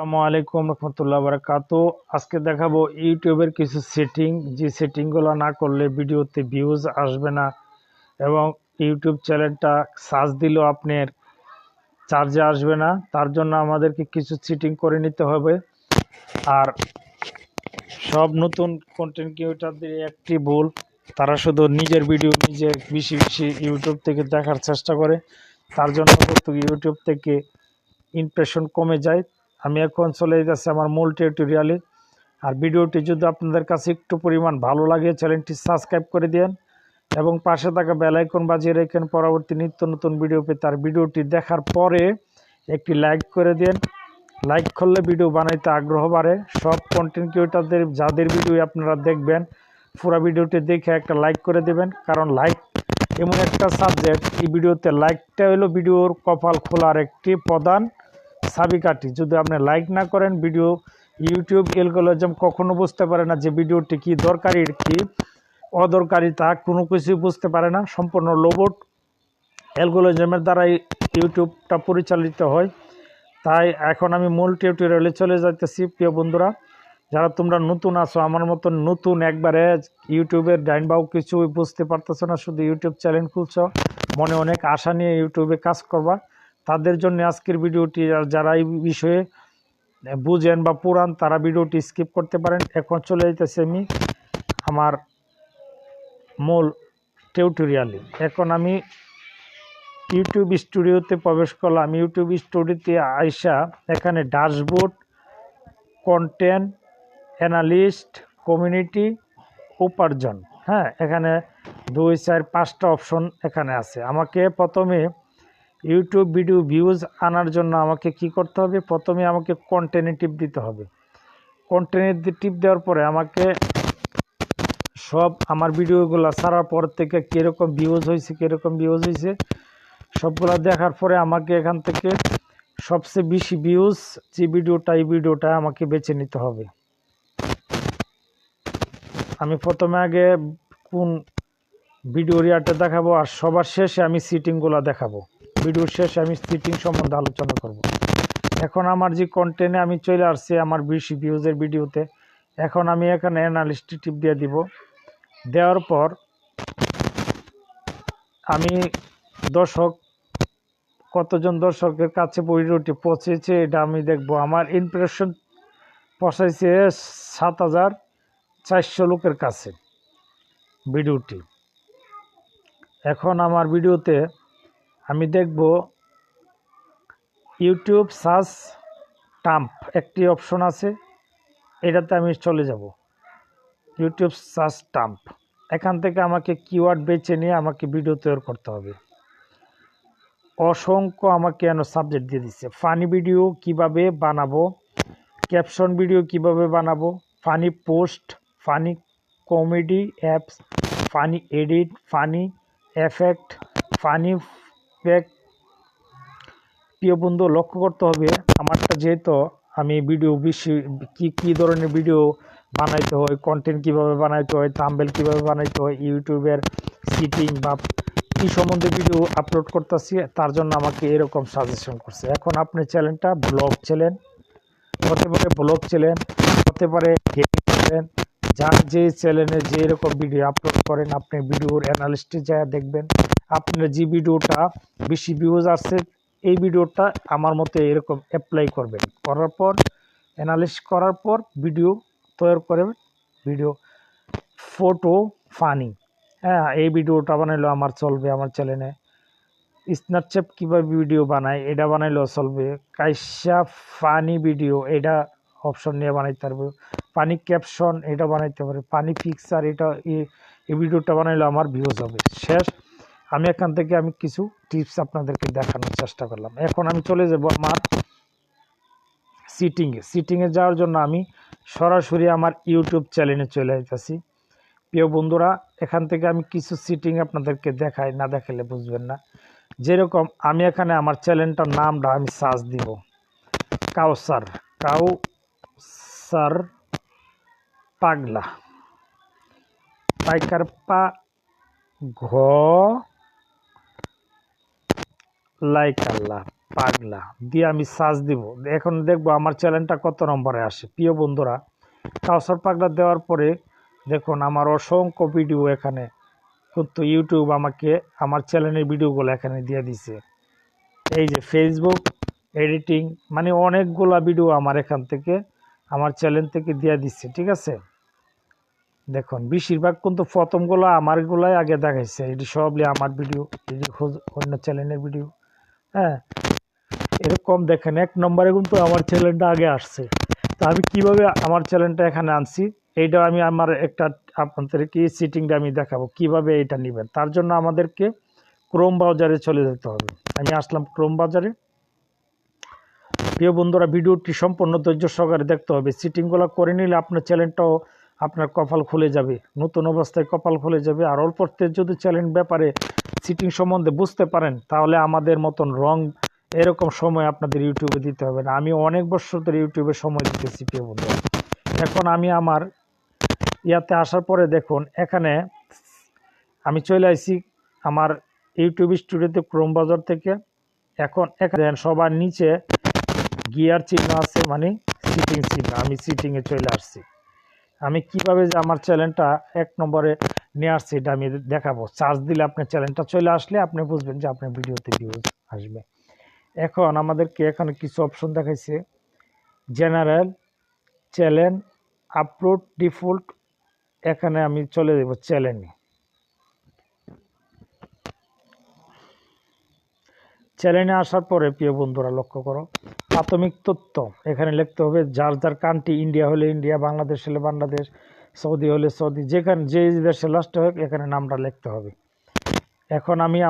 আসসালামু আলাইকুম রহমতুল্লাহ বারাকাত আজকে দেখাবো ইউটিউবের কিছু সেটিং যে সেটিংগুলো না করলে ভিডিওতে ভিউজ আসবে না। এবং ইউটিউব চ্যানেলটা সার্চ দিলেও আপনার চার্জে আসবে না। তার জন্য আমাদেরকে কিছু সেটিং করে নিতে হবে। আর সব নতুন কন্টেন্ট ক্রিয়েটারদের একটি ভুল। তারা শুধু নিজের ভিডিও নিজে বেশি বেশি ইউটিউব থেকে দেখার চেষ্টা করে। তার জন্য ইউটিউব থেকে ইমপ্রেশন কমে যায়। আমি এখন চলে যাচ্ছি আমার মূল টিউটোরিয়ালে আর ভিডিওটি যদি আপনাদের কাছে একটু পরিমাণ ভালো লাগে চ্যানেলটি সাবস্ক্রাইব করে দিন এবং পাশে থাকা বেল আইকন বাজিয়ে রেখেন। পরবর্তী নিত্য নতুন ভিডিও পেতে আর ভিডিওটি দেখার পরে একটি লাইক করে দিন লাইক করলে ভিডিও বানাইতে আগ্রহ বাড়ে। সব কন্টেন্ট ক্রিয়েটারদের যাদের ভিডিও আপনারা দেখবেন, পুরো ভিডিওটি দেখে একটা লাইক করে দেবেন। কারণ লাইক এমন একটা সাবজেক্ট এই ভিডিওতে লাইকটা হলো ভিডিওর কপাল খোলার একটি প্রধান চাবিকাঠি যদি আপনি লাইক না করেন ভিডিও ইউটিউব এলগোলজম কখনো বুঝতে পারে না যে ভিডিওটি কি দরকারি, কি অদরকারি তা কোনো কিছু বুঝতে পারে না। সম্পূর্ণ লোবট অ্যালগোলজমের দ্বারাই ইউটিউবটা পরিচালিত হয়। তাই এখন আমি মূল টিউটোরিয়ালে চলে যাইতেছি, প্রিয় বন্ধুরা। যারা তোমরা নতুন আছো, আমার মতন নতুন একবারে ইউটিউবের ডাইন বাউ কিছু বুঝতে পারতেছো না, শুধু ইউটিউব চ্যানেল খুলছ। মনে অনেক আশা নিয়ে ইউটিউবে কাজ করবা। তাদের জন্য আজকের ভিডিওটি যারা এই বিষয়ে বুঝেন বা পুরান তারা ভিডিওটি স্কিপ করতে পারেন। এখন চলে যেতেছি আমি আমার মূল টিউটোরিয়ালে। এখন আমি ইউটিউব স্টুডিওতে প্রবেশ করলাম। ইউটিউব স্টুডিওতে আইসা এখানে ড্যাশবোর্ড, কন্টেন্ট, অ্যানালিস্ট, কমিউনিটি, উপার্জন। হ্যাঁ এখানে দুই, চার, পাঁচটা অপশন এখানে আছে। আমাকে প্রথমে ইউটিউব ভিডিও ভিউজ আনার জন্য আমাকে কি করতে হবে? প্রথমে আমাকে কন্টেন্টে টিপ দিতে হবে। কন্টেন্টে টিপ দেওয়ার পরে আমাকে সব আমার ভিডিওগুলো ছাড়ার পর থেকে কীরকম ভিউজ হয়েছে কীরকম ভিউজ হয়েছে সবগুলো দেখার পরে আমাকে এখান থেকে সবচেয়ে বেশি ভিউজ যে ভিডিওটা এই ভিডিওটা আমাকে বেছে নিতে হবে। আমি প্রথমে আগে কোন ভিডিও রিয়াটা দেখাবো আর সবার শেষে আমি সিটিংগুলো দেখাবো। ভিডিওর শেষে আমি সিটিং সম্বন্ধে আলোচনা করব। এখন আমার যে কন্টেন্টে আমি চলে আসছি আমার বেশি ভিউজের ভিডিওতে, এখন আমি এখানে অ্যানালিস্ট টিপ দিয়ে দিব। দেওয়ার পর আমি দর্শক, কতজন দর্শকের কাছে ভিডিওটি পৌঁছেছে এটা আমি দেখব। আমার ইমপ্রেশন পৌঁছাইছে সাত হাজার চারশো লোকের কাছে ভিডিওটি। এখন আমার ভিডিওতে আমি দেখব ইউটিউব সার্চ টাম্প একটি অপশন আছে। এটাতে আমি চলে যাব। ইউটিউব সার্চ টাম্প এখান থেকে আমাকে কিওয়ার্ড বেছে নিয়ে আমাকে ভিডিও তৈরি করতে হবে। অসংখ্য আমাকে এন সাবজেক্ট দিয়ে দিচ্ছে। ফানি ভিডিও কীভাবে বানাবো ক্যাপশন ভিডিও কীভাবে বানাবো funny post funny comedy apps funny edit funny effect funny pack প্রিয় বন্ধু, লক্ষ্য করতে হবে, আমারটা যেহেতু আমি ভিডিও বেশি, কী কী ধরনের ভিডিও বানাইতে হয় কন্টেন্ট কীভাবে বানাইতে হয় থাম্বেল কীভাবে বানাইতে হয়, ইউটিউবের সিটিং বা কী সম্বন্ধে ভিডিও আপলোড করতেছি, তার জন্য আমাকে এরকম সাজেশন করছে। এখন আপনি চ্যানেলটা ব্লগ চ্যানেল হতে পারে ব্লগ চ্যানেল হতে পারে গেমিং চ্যানেল যার যে চ্যানেলে যে এরকম ভিডিও আপলোড করেন, আপনি ভিডিওর অ্যানালিস্টে যা দেখবেন। আপনার যে ভিডিওটা বেশি ভিউজ আসছে, এই ভিডিওটা আমার মতে এরকম অ্যাপ্লাই করবেন। করার পর অ্যানালিস করার পর ভিডিও তৈরি করে ভিডিও ফটো ফানি হ্যাঁ এই ভিডিওটা বানাইলো আমার চলবে আমার চ্যানেলে স্ন্যাপচ্যাপ কীভাবে ভিডিও বানায়, এটা বানাইলেও চলবে। কাইসা ফানি ভিডিও এটা অপশন নিয়ে বানাইতে পারবে। পানি ক্যাপশন এটা বানাইতে পারবে। পানি পিকচার এটা এই ভিডিওটা বানাইলে আমার ভিউজ হবে। শেষ। আমি এখান থেকে আমি কিছু টিপস আপনাদেরকে দেখানোর চেষ্টা করলাম। এখন আমি চলে যাব আমার সিটিংয়ে সিটিংয়ে যাওয়ার জন্য আমি সরাসরি আমার ইউটিউব চ্যানেলে চলে যেতেছি প্রিয় বন্ধুরা, এখান থেকে আমি কিছু সিটিং আপনাদেরকে দেখাই, না দেখালে বুঝবেন না। যেরকম আমি এখানে আমার চ্যানেলটার নামটা আমি সার্চ দিব। কাউসার কাউসার পাগলা। পাইকার পা ঘ লাইকাল্লা পাগলা। দিয়ে আমি সার্চ দিব। এখন দেখব আমার চ্যানেলটা কত নম্বরে আসে। প্রিয় বন্ধুরা, কাউসার পাগলা দেওয়ার পরে দেখুন আমার অসংখ্য ভিডিও এখানে। কিন্তু ইউটিউব আমাকে, আমার চ্যানেলের ভিডিওগুলো এখানে দিয়ে দিছে। এই যে ফেসবুক এডিটিং মানে অনেকগুলা ভিডিও আমার এখান থেকে, আমার চ্যানেল থেকে দিয়ে দিচ্ছে ঠিক আছে? দেখুন, বেশিরভাগ কিন্তু প্রথমগুলো আমারগুলাই আগে দেখাইছে। এটি সবলি আমার ভিডিও এটি অন্য চ্যানেলের ভিডিও হ্যাঁ এরকম দেখেন, এক নম্বরে কিন্তু আমার চ্যানেলটা আগে আসছে। তো আমি কীভাবে আমার চ্যানেলটা এখানে আনছি? এইটা আমি আমার একটা আপনাদেরকে সিটিংটা আমি দেখাবো, কীভাবে এটা নেবেন? তার জন্য আমাদেরকে ক্রোম ব্রাউজারে চলে যেতে হবে। আমি আসলাম ক্রোম বাজারে প্রিয় বন্ধুরা, ভিডিওটি সম্পূর্ণ ধৈর্য সহকারে দেখতে হবে। সিটিংগুলো করে নিলে আপনার চ্যানেলটাও আপনার কপাল খুলে যাবে। নতুন অবস্থায় কপাল খুলে যাবে। আর অল্পতে যদি চ্যানেল ব্যাপারে সিটিং সম্বন্ধে বুঝতে পারেন, তাহলে আমাদের মতন রং এরকম সময় আপনাদের ইউটিউবে দিতে হবে না। আমি অনেক বছর ধরে ইউটিউবে সময় দিতেছি প্রিয় বন্ধুরা এখন আমি আমার ইয়াতে আসার পরে দেখুন, এখানে আমি চলে আসি আমার ইউটিউব স্টুডিওতে ক্রোম বাজার থেকে। এখন এখানে সবার নিচে গিয়ার চিহ্ন আছে মানে সিটিং চিহ্ন। আমি সিটিংয়ে চলে আসছি। আমি কীভাবে যে আমার চ্যানেলটা এক নম্বরে নিয়ে আসছি, এটা আমি দেখাবো। চার্জ দিলে আপনার চ্যানেলটা চলে আসলে আপনি বুঝবেন যে আপনার ভিডিওতে ভিউজ আসবে। এখন আমাদেরকে এখানে কিছু অপশন দেখাইছে। জেনারেল চ্যানেল আপলোড ডিফল্ট এখানে আমি চলে দেব চ্যানেলে চ্যানেলে আসার পরে, প্রিয় বন্ধুরা, লক্ষ্য করো, প্রাথমিক তথ্য। এখানে লিখতে হবে, যার যার কান্ট্রি ইন্ডিয়া হলে ইন্ডিয়া বাংলাদেশ হলে বাংলাদেশ সৌদি হলে সৌদি যেখানে যে দেশে লাস্ট হোক এখানে নামটা লিখতে হবে। এখন আমি